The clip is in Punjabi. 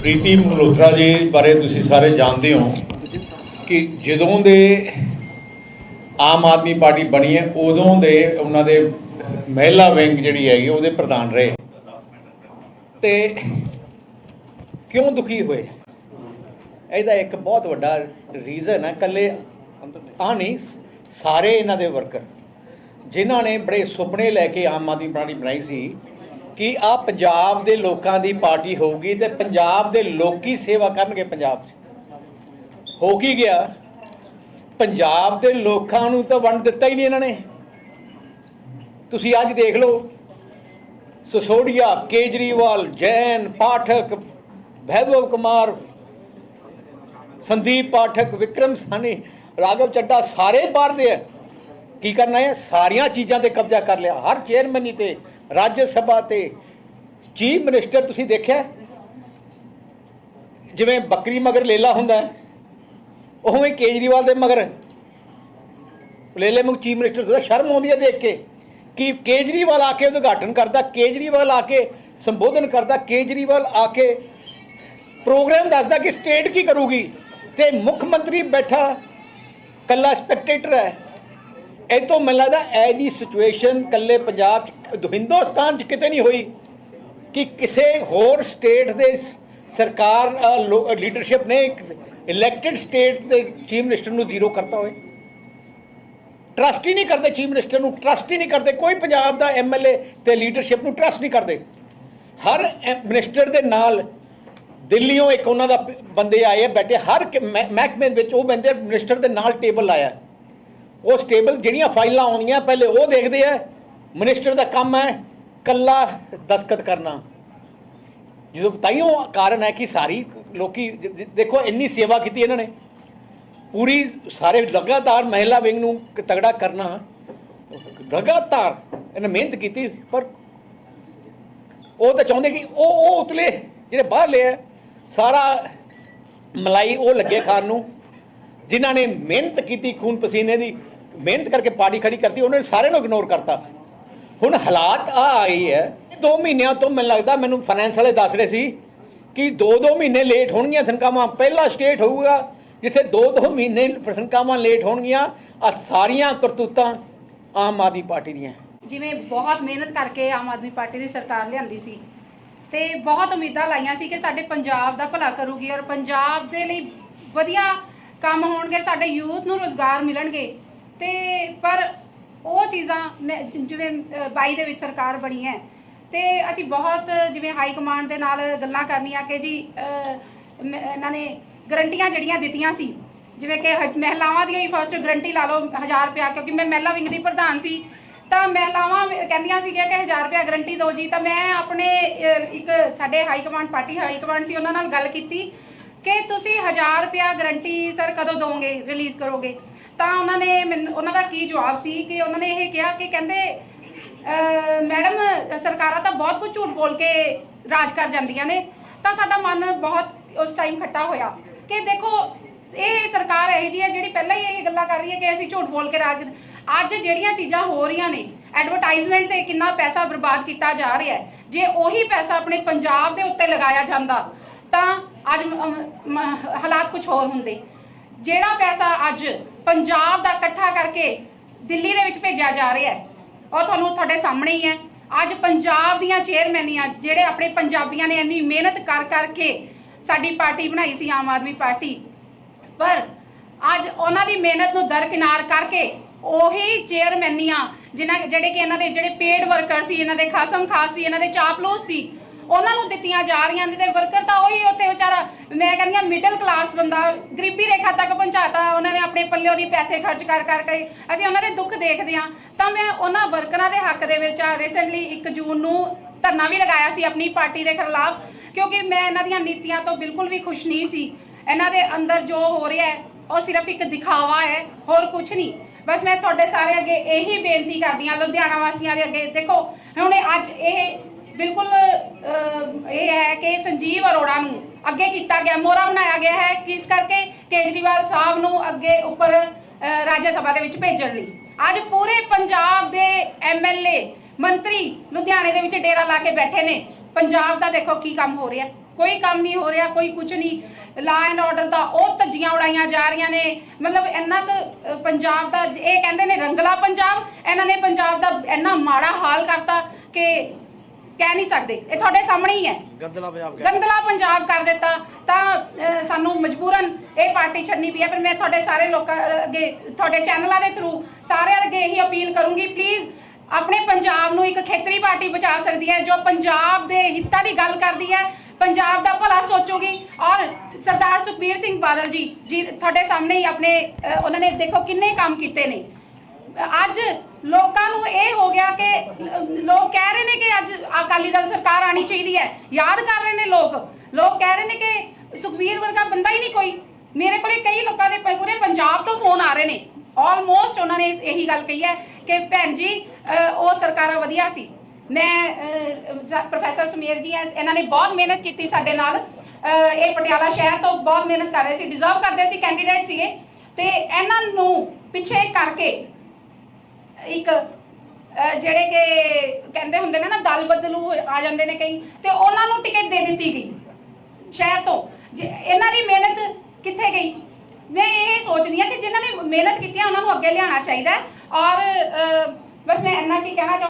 ਪ੍ਰੀਤੀ ਮਲਹੋਤਰਾ ਜੀ ਬਾਰੇ ਤੁਸੀਂ ਸਾਰੇ ਜਾਣਦੇ ਹੋ ਕਿ ਜਦੋਂ ਦੇ ਆਮ ਆਦਮੀ ਪਾਰਟੀ ਬਣੀ ਹੈ, ਉਦੋਂ ਦੇ ਉਹਨਾਂ ਦੇ ਮਹਿਲਾ ਵਿੰਗ ਜਿਹੜੀ ਹੈਗੀ, ਉਹਦੇ ਪ੍ਰਧਾਨ ਰਹੇ। ਤੇ ਕਿਉਂ ਦੁਖੀ ਹੋਏ? ਇਹਦਾ ਇੱਕ ਬਹੁਤ ਵੱਡਾ ਰੀਜ਼ਨ ਹੈ ਕੱਲੇ ਆ ਨਹੀਂ, ਸਾਰੇ ਇਹਨਾਂ ਦੇ ਵਰਕਰ ਜਿਨ੍ਹਾਂ ਨੇ ਬੜੇ ਸੁਪਨੇ ਲੈ ਕੇ ਆਮ ਆਦਮੀ ਪਾਰਟੀ ਬਣਾਈ ਸੀ ਕਿ ਆ ਪੰਜਾਬ ਦੇ ਲੋਕਾਂ ਦੀ ਪਾਰਟੀ ਹੋਊਗੀ ਤੇ ਪੰਜਾਬ ਦੇ ਲੋਕੀ ਸੇਵਾ ਕਰਨਗੇ ਪੰਜਾਬ 'ਚ। ਹੋ ਕੀ ਗਿਆ? ਪੰਜਾਬ ਦੇ ਲੋਕਾਂ ਨੂੰ ਤਾਂ ਵੰਡ ਦਿੱਤਾ ਹੀ ਨਹੀਂ ਇਹਨਾਂ ਨੇ। ਤੁਸੀਂ ਅੱਜ ਦੇਖ ਲਓ, ਸਸੋੜੀਆ, ਕੇਜਰੀਵਾਲ, ਜੈਨ, ਪਾਠਕ, ਵੈਭਵ ਕੁਮਾਰ, ਸੰਦੀਪ ਪਾਠਕ, ਵਿਕਰਮ ਸਾਨੀ ਰਾਘਵ ਚੱਡਾ ਸਾਰੇ ਬਾਹਰ ਦੇ ਆ। ਕੀ ਕਰਨਾ ਹੈ? ਸਾਰੀਆਂ ਚੀਜ਼ਾਂ ਤੇ ਕਬਜ਼ਾ ਕਰ ਲਿਆ। ਹਰ ਚੇਅਰਮੈਨੀ ਤੇ ਰਾਜ ਸਭਾ ਤੇ ਚੀਫ ਮਿਨਿਸਟਰ ਤੁਸੀਂ ਦੇਖਿਆ? ਜਿਵੇਂ ਬੱਕਰੀ ਮਗਰ ਲੇਲਾ ਹੁੰਦਾ ਉਵੇਂ ਕੇਜਰੀਵਾਲ ਦੇ ਮਗਰ। ਲੇਲੇ ਨੂੰ ਚੀਫ ਮਿਨਿਸਟਰ ਦਾ ਸ਼ਰਮ ਆਉਂਦੀ ਹੈ ਦੇਖ ਕੇ ਕਿ ਕੇਜਰੀਵਾਲ ਆ ਕੇ ਉਦਘਾਟਨ ਕਰਦਾ, ਕੇਜਰੀਵਾਲ ਆ ਕੇ ਸੰਬੋਧਨ ਕਰਦਾ, ਕੇਜਰੀਵਾਲ ਆ ਕੇ ਪ੍ਰੋਗਰਾਮ ਦੱਸਦਾ ਕਿ ਸਟੇਟ ਕੀ ਕਰੂਗੀ। ਤੇ ਮੁੱਖ ਮੰਤਰੀ ਬੈਠਾ, ਕੱਲਾ ਸਪੈਕਟੇਟਰ ਹੈ। ਇਹ ਤੋਂ ਮੈਨੂੰ ਲੱਗਦਾ ਐ ਜੀ ਸਿਚੁਏਸ਼ਨ ਕੱਲੇ ਪੰਜਾਬ ਚ, ਹਿੰਦੁਸਤਾਨ ਚ ਕਿਤੇ ਨਹੀਂ ਹੋਈ ਕਿ ਕਿਸੇ ਹੋਰ ਸਟੇਟ ਦੇ ਸ- ਸਰਕਾਰ ਲੀਡਰਸ਼ਿਪ ਨੇ ਇਲੈਕਟਿਡ ਸਟੇਟ ਦੇ ਚੀਫ ਮਿਨਿਸਟਰ ਨੂੰ ਜ਼ੀਰੋ ਕਰਤਾ ਹੋਵੇ। ਟਰਸਟ ਹੀ ਨਹੀਂ ਕਰਦੇ ਚੀਫ ਮਿਨਿਸਟਰ ਨੂੰ ਟਰਸਟ ਹੀ ਨਹੀਂ ਕਰਦੇ, ਕੋਈ ਪੰਜਾਬ ਦਾ ਐਮਐਲਏ ਤੇ ਲੀਡਰਸ਼ਿਪ ਨੂੰ ਟਰਸਟ ਨਹੀਂ ਕਰਦੇ। ਹਰ ਮਿਨਿਸਟਰ ਦੇ ਨਾਲ ਦਿੱਲੀੋਂ ਇੱਕ ਉਹਨਾਂ ਦਾ ਬੰਦੇ ਆਏ ਬੈਠੇ, ਹਰ ਮਹਿ- ਮਹਿਕਮੇ ਵਿੱਚ ਉਹ ਬੰਦੇ ਮਿਨਿਸਟਰ ਦੇ ਨਾਲ ਟੇਬਲ ਲਾਇਆ। ਉਹ ਸਟੇਬਲ ਜਿਹੜੀਆਂ ਫਾਈਲਾਂ ਆਉਂਦੀਆਂ ਪਹਿਲੇ ਉਹ ਦੇਖਦੇ ਆ। ਮਿਨਿਸਟਰ ਦਾ ਕੰਮ ਹੈ ਕੱਲਾ ਦਸਖਤ ਕਰਨਾ। ਜਦੋਂ ਤਾਈਓ ਕਾਰਨ ਹੈ ਕਿ ਸਾਰੀ ਲੋਕੀ ਦੇਖੋ, ਇੰਨੀ ਸੇਵਾ ਕੀਤੀ ਇਹਨਾਂ ਨੇ। ਪੂਰੀ ਸਾਰੇ ਲਗਾਤਾਰ ਮਹਿਲਾ ਵਿੰਗ ਨੂੰ ਤਗੜਾ ਕਰਨਾ। ਲਗਾਤਾਰ ਇਹਨੇ ਮਿਹਨਤ ਕੀਤੀ, ਪਰ ਉਹ ਤਾਂ ਚਾਹੁੰਦੇ ਕਿ ਉਹ ਉਹ ਉਤਲੇ ਜਿਹੜੇ ਬਾਹਰ ਲਿਆ ਸਾਰਾ ਮਲਾਈ ਉਹ ਲੱਗੇ ਖਾਣ ਨੂੰ। ਜਿਨ੍ਹਾਂ ਨੇ ਮਿਹਨਤ ਕੀਤੀ ਖੂਨ ਪਸੀਨੇ ਦੀ ਮਿਹਨਤ ਕਰਕੇ ਪਾਰਟੀ ਖੜੀ ਕਰਤੀ, ਉਹਨਾਂ ਨੇ ਸਾਰਿਆਂ ਨੂੰ ਇਗਨੋਰ ਕਰਤਾ। ਹੁਣ ਹਾਲਾਤ ਆ ਆਈ ਹੈ 2 ਮਹੀਨਿਆਂ ਤੋਂ ਮੈਨੂੰ ਲੱਗਦਾ ਮੈਨੂੰ ਫਾਈਨੈਂਸ ਵਾਲੇ ਦੱਸ ਰਹੇ ਸੀ ਕਿ 2-2 ਮਹੀਨੇ ਲੇਟ ਹੋਣਗੀਆਂ ਤਨਖਾਹਾਂ। ਪਹਿਲਾ ਸਟੇਟ ਹੋਊਗਾ, ਜਿੱਥੇ 2-2 ਮਹੀਨੇ ਤਨਖਾਹਾਂ ਲੇਟ ਹੋਣਗੀਆਂ ਆ ਸਾਰੀਆਂ ਕਰਤੂਤਾਂ ਆਮ ਆਦਮੀ ਪਾਰਟੀ ਦੀਆਂ। ਜਿਵੇਂ ਬਹੁਤ ਮਿਹਨਤ ਕਰਕੇ ਆਮ ਆਦਮੀ ਪਾਰਟੀ ਦੀ ਸਰਕਾਰ ਲਿਆਂਦੀ ਸੀ। ਤੇ ਬਹੁਤ ਉਮੀਦਾਂ ਲਾਈਆਂ ਸੀ ਕਿ ਸਾਡੇ ਪੰਜਾਬ ਦਾ ਭਲਾ ਕਰੂਗੀ ਔਰ ਪੰਜਾਬ ਦੇ ਲਈ ਵਧੀਆ ਕੰਮ ਹੋਣਗੇ, ਸਾਡੇ ਯੂਥ ਨੂੰ ਰੋਜ਼ਗਾਰ ਮਿਲਣਗੇ। ਤੇ ਪਰ ਉਹ ਚੀਜ਼ਾਂ ਮੈਂ- ਜਿਵੇਂ ਅ, 22 ਦੇ ਵਿੱਚ ਸਰਕਾਰ ਬਣੀ ਹੈ ਤੇ ਅਸੀਂ ਬਹੁਤ ਜਿਵੇਂ ਹਾਈ ਕਮਾਂਡ ਦੇ ਨਾਲ ਗੱਲਾਂ ਕਰਨੀਆਂ ਕਿ ਜੀ ਅ, ਇਹਨਾਂ ਨੇ ਗਰੰਟੀਆਂ ਜਿਹੜੀਆਂ ਦਿੱਤੀਆਂ ਸੀ ਜਿਵੇਂ ਕਿ ਹਜ- ਮਹਿਲਾਵਾਂ ਦੀਆਂ ਹੀ ਫਸਟ ਗਰੰਟੀ ਲਾ ਲਓ 1000 ਰੁਪਇਆ ਕਿਉਂਕਿ ਮੈਂ ਮਹਿਲਾ ਵਿੰਗ ਦੀ ਪ੍ਰਧਾਨ ਸੀ ਤਾਂ ਮਹਿਲਾਵਾਂ ਕਹਿੰਦੀਆਂ ਸੀਗੀਆਂ ਕਿ 1000 ਰੁਪਇਆ ਗਰੰਟੀ ਦਿਓ ਜੀ ਤਾਂ ਮੈਂ ਆਪਣੇ ਇੱਕ ਸਾਡੇ high command party high command ਸੀ ਉਹਨਾਂ ਨਾਲ ਗੱਲ ਕੀਤੀ ਕਿ ਤੁਸੀਂ 1000 ਰੁਪਇਆ ਗਰੰਟੀ ਸਰ ਕਦੋਂ ਦੋਗੇ ਰਿਲੀਜ਼ ਕਰੋਗੇ? ਤਾਂ ਉਹਨਾਂ ਨੇ ਮੈਨੂੰ, ਉਹਨਾਂ ਦਾ ਕੀ ਜਵਾਬ ਸੀ ਕਿ ਉਹਨਾਂ ਨੇ ਇਹ ਕਿਹਾ ਕਿ ਕਹਿੰਦੇ ਮੈਡਮ, ਸਰਕਾਰਾਂ ਤਾਂ ਬਹੁਤ ਕੁਝ ਝੂਠ ਬੋਲ ਕੇ ਰਾਜ ਕਰ ਜਾਂਦੀਆਂ ਨੇ। ਤਾਂ ਸਾਡਾ ਮਨ ਬਹੁਤ ਉਸ ਟਾਈਮ ਖੱਟਾ ਹੋਇਆ ਕਿ ਦੇਖੋ, ਇਹ ਸਰਕਾਰ ਇਹੀ ਜੀ ਹੈ ਜਿਹੜੀ ਪਹਿਲਾਂ ਹੀ ਇਹ ਗੱਲਾਂ ਕਰ ਰਹੀ ਹੈ ਕਿ ਅਸੀਂ ਝੂਠ ਬੋਲ ਕੇ ਰਾਜ ਅੱਜ ਜਿਹੜੀਆਂ ਚੀਜ਼ਾਂ ਹੋ ਰਹੀਆਂ ਨੇ ਐਡਵਰਟਾਈਜ਼ਮੈਂਟ ਤੇ ਕਿੰਨਾ ਪੈਸਾ ਬਰਬਾਦ ਕੀਤਾ ਜਾ ਰਿਹਾ ਹੈ, ਜੇ ਉਹੀ ਪੈਸਾ ਆਪਣੇ ਪੰਜਾਬ ਦੇ ਉੱਤੇ ਲਗਾਇਆ ਜਾਂਦਾ, ਤਾਂ ਅੱਜ ਹਾਲਾਤ ਕੁਝ ਹੋਰ ਹੁੰਦੇ। ਜਿਹੜਾ ਪੈਸਾ ਅੱਜ ਪੰਜਾਬ ਦਾ ਇਕੱਠਾ ਕਰਕੇ ਦਿੱਲੀ ਦੇ ਵਿੱਚ ਭੇਜਿਆ ਜਾ ਰਿਹਾ ਹੈ, ਉਹ ਤੁਹਾਨੂੰ ਤੁਹਾਡੇ ਸਾਹਮਣੇ ਹੀ ਹੈ। ਅੱਜ ਪੰਜਾਬ ਦੀਆਂ ਚੇਅਰਮੈਨੀਆਂ ਜਿਹੜੇ ਆਪਣੇ ਪੰਜਾਬੀਆਂ ਨੇ ਇੰਨੀ ਮਿਹਨਤ ਕਰ ਕਰਕੇ ਸਾਡੀ ਪਾਰਟੀ ਬਣਾਈ ਸੀ, ਆਮ ਆਦਮੀ ਪਾਰਟੀ। ਪਰ ਅੱਜ ਉਹਨਾਂ ਦੀ ਮਿਹਨਤ ਨੂੰ ਦਰਕਿਨਾਰ ਕਰਕੇ ਉਹੀ ਚੇਅਰਮੈਨੀਆਂ ਜਿਨ੍ਹਾਂ ਜਿਹੜੇ ਕਿ ਇਹਨਾਂ ਦੇ ਜਿਹੜੇ ਪੇਡ ਵਰਕਰ ਸੀ, ਇਹਨਾਂ ਦੇ ਖਾਸਮ ਖਾਸ ਸੀ, ਇਹਨਾਂ ਦੇ ਚਾਪਲੂਸ ਸੀ ਉਹਨਾਂ ਨੂੰ ਦਿੱਤੀਆਂ ਜਾ ਰਹੀਆਂ ਨੇ ਤੇ ਵਰਕਰ ਤਾਂ ਉਹੀ ਉੱਥੇ ਵਿਚਾਰਾ, ਮੈਂ ਕਹਿੰਦੀ ਆ ਮਿਡਲ ਕਲਾਸ ਬੰਦਾ, ਗਰੀਬੀ ਰੇਖਾ ਤੱਕ ਪਹੁੰਚਾਤਾ, ਉਹਨਾਂ ਨੇ ਆਪਣੇ ਪੱਲਿਓ ਦੀ ਪੈਸੇ ਖਰਚ ਕਰ ਕਰਕੇ ਅਸੀਂ ਉਹਨਾਂ ਦੇ ਦੁੱਖ ਦੇਖਦੇ ਆ ਤਾਂ ਮੈਂ ਉਹਨਾਂ ਵਰਕਰਾਂ ਦੇ ਹੱਕ ਦੇ ਵਿੱਚ ਰੀਸੈਂਟਲੀ 1 ਜੂਨ ਨੂੰ ਧਰਨਾ ਵੀ ਲਗਾਇਆ ਸੀ ਆਪਣੀ ਪਾਰਟੀ ਦੇ ਖਿਲਾਫ, ਕਿਉਂਕਿ ਮੈਂ ਇਹਨਾਂ ਦੀਆਂ ਨੀਤੀਆਂ ਤੋਂ ਬਿਲਕੁਲ ਵੀ ਖੁਸ਼ ਨਹੀਂ ਸੀ। ਇਹਨਾਂ ਦੇ ਅੰਦਰ ਜੋ ਹੋ ਰਿਹਾ ਹੈ, ਉਹ ਸਿਰਫ ਇੱਕ ਦਿਖਾਵਾ ਹੈ, ਹੋਰ ਕੁਝ ਨਹੀਂ। ਬਸ ਮੈਂ ਤੁਹਾਡੇ ਸਾਰੇ ਅੱਗੇ ਇਹੀ ਬੇਨਤੀ ਕਰਦੀ ਹਾਂ, ਲੁਧਿਆਣਾ ਵਾਸੀਆਂ ਦੇ ਅੱਗੇ। ਦੇਖੋ, ਹੁਣ ਅੱਜ ਇਹ ਬਿਲਕੁਲ ਅਹ, ਇਹ ਹੈ ਕਿ ਸੰਜੀਵ ਅਰੋੜਾ ਨੂੰ ਅੱਗੇ ਕੀਤਾ ਗਿਆ ਮੋਹਰਾ ਬਣਾਇਆ ਗਿਆ ਹੈ ਕਿਸ ਕਰਕੇ? ਕੇਜਰੀਵਾਲ ਸਾਹਿਬ ਨੂੰ ਅੱਗੇ ਉੱਪਰ ਰਾਜ ਸਭਾ ਦੇ ਵਿੱਚ ਭੇਜਣ ਲਈ। ਅੱਜ ਪੂਰੇ ਪੰਜਾਬ ਦੇ ਐਮਐਲਏ ਮੰਤਰੀ ਲੁਧਿਆਣੇ ਦੇ ਵਿੱਚ ਡੇਰਾ ਲਾ ਕੇ ਬੈਠੇ ਨੇ। ਪੰਜਾਬ ਦਾ ਦੇਖੋ ਕੀ ਕੰਮ ਹੋ ਰਿਹਾ। ਕੋਈ ਕੰਮ ਨਹੀਂ ਹੋ ਰਿਹਾ ਕੋਈ ਕੁਝ ਨਹੀਂ। ਲਾ ਐਂਡ ਆਰਡਰ ਦਾ ਉਹ ਧੱਜੀਆਂ ਉਡਾਈਆਂ ਜਾ ਰਹੀਆਂ ਨੇ। ਮਤਲਬ ਇੰਨਾ ਕੁ ਪੰਜਾਬ ਦਾ ਇਹ ਕਹਿੰਦੇ ਨੇ ਰੰਗਲਾ ਪੰਜਾਬ। ਇਹਨਾਂ ਨੇ ਪੰਜਾਬ ਦਾ ਇੰਨਾ ਮਾੜਾ ਹਾਲ ਕਰਤਾ ਕਿ ਕਹਿ ਨਹੀਂ ਸਕਦੇ। ਇਹ ਤੁਹਾਡੇ ਸਾਹਮਣੇ ਹੀ ਹੈ। ਗੰਦਲਾ ਪੰਜਾਬ ਗੰਦਲਾ ਪੰਜਾਬ ਕਰ ਦਿੱਤਾ। ਤਾਂ ਅਹ, ਸਾਨੂੰ ਮਜਬੂਰਨ ਇਹ ਪਾਰਟੀ ਛੱਡਣੀ ਪਈ ਹੈ। ਪਰ ਮੈਂ ਤੁਹਾਡੇ ਸਾਰੇ ਲੋਕਾਂ ਅੱਗੇ ਤੁਹਾਡੇ ਚੈਨਲਾਂ ਦੇ ਥਰੂ ਸਾਰਿਆਂ ਅੱਗੇ ਇਹੀ ਅਪੀਲ ਕਰੂੰਗੀ। ਪਲੀਜ਼ ਆਪਣੇ ਪੰਜਾਬ ਨੂੰ ਇੱਕ ਖੇਤਰੀ ਪਾਰਟੀ ਬਚਾ ਸਕਦੀ ਹੈ ਜੋ ਪੰਜਾਬ ਦੇ ਹਿੱਤਾਂ ਦੀ ਗੱਲ ਕਰਦੀ ਹੈ। ਪੰਜਾਬ ਦਾ ਭਲਾ ਸੋਚੂਗੀ। ਔਰ ਸਰਦਾਰ ਸੁਖਬੀਰ ਸਿੰਘ ਬਾਦਲ ਜੀ ਜੀ ਤੁਹਾਡੇ ਸਾਹਮਣੇ ਹੀ ਆਪਣੇ ਅਹ, ਉਹਨਾਂ ਨੇ ਦੇਖੋ ਕਿੰਨੇ ਕੰਮ ਕੀਤੇ ਨੇ। ਅੱਜ ਲੋਕਾਂ ਨੂੰ ਇਹ ਹੋ ਗਿਆ ਕਿ ਲੋਕ ਕਹਿ ਰਹੇ ਨੇ ਕਿ ਅੱਜ ਅਕਾਲੀ ਦਲ ਸਰਕਾਰ ਆਣੀ ਚਾਹੀਦੀ ਹੈ। ਯਾਦ ਕਰ ਰਹੇ ਨੇ ਲੋਕ। ਲੋਕ ਕਹਿ ਰਹੇ ਨੇ ਕਿ ਸੁਖਬੀਰ ਵਰਗਾ ਬੰਦਾ ਹੀ ਨਹੀਂ ਕੋਈ। ਮੇਰੇ ਕੋਲੇ ਕਈ ਲੋਕਾਂ ਦੇ ਪੂਰੇ ਪੰਜਾਬ ਤੋਂ ਫੋਨ ਆ ਰਹੇ ਨੇ। ਆਲਮੋਸਟ ਉਹਨਾਂ ਨੇ ਇਹੀ ਗੱਲ ਕਹੀ ਹੈ ਕਿ ਭੈਣ ਜੀ ਉਹ ਸਰਕਾਰਾਂ ਵਧੀਆ ਸੀ। ਮੈਂ ਪ੍ਰੋਫੈਸਰ ਸੁਮੇਰ ਜੀ ਇਹਨਾਂ ਨੇ ਬਹੁਤ ਮਿਹਨਤ ਕੀਤੀ ਸਾਡੇ ਨਾਲ। ਅਹ, ਇਹ ਪਟਿਆਲਾ ਸ਼ਹਿਰ ਤੋਂ ਬਹੁਤ ਮਿਹਨਤ ਕਰ ਰਹੇ ਸੀ ਡਿਜ਼ਰਵ ਕਰਦੇ ਸੀ ਕੈਂਡੀਡੇਟ ਸੀਗੇ। ਤੇ ਇਹਨਾਂ ਨੂੰ ਪਿੱਛੇ ਕਰਕੇ ਇੱਕ ਜਿਹੜੇ ਕਿ ਕਹਿੰਦੇ ਹੁੰਦੇ ਨੇ ਨਾ, ਦਲ ਬਦਲੂ ਆ ਜਾਂਦੇ ਨੇ ਕਈ, ਤੇ ਉਹਨਾਂ ਨੂੰ ਟਿਕਟ ਦੇ ਦਿੱਤੀ ਗਈ ਸ਼ਹਿਰ ਤੋਂ। ਜੇ ਇਹਨਾਂ ਦੀ ਮਿਹਨਤ ਕਿੱਥੇ ਗਈ? ਮੈਂ ਇਹ ਸੋਚਦੀ ਹਾਂ ਕਿ ਜਿਨ੍ਹਾਂ ਨੇ ਮਿਹਨਤ ਕੀਤੀ ਹੈ ਉਹਨਾਂ ਨੂੰ ਅੱਗੇ ਲਿਆਉਣਾ ਚਾਹੀਦਾ ਔਰ ਬਸ ਮੈਂ ਇੰਨਾ ਕੀ ਕਹਿਣਾ ਚਾਹੁੰਦੀ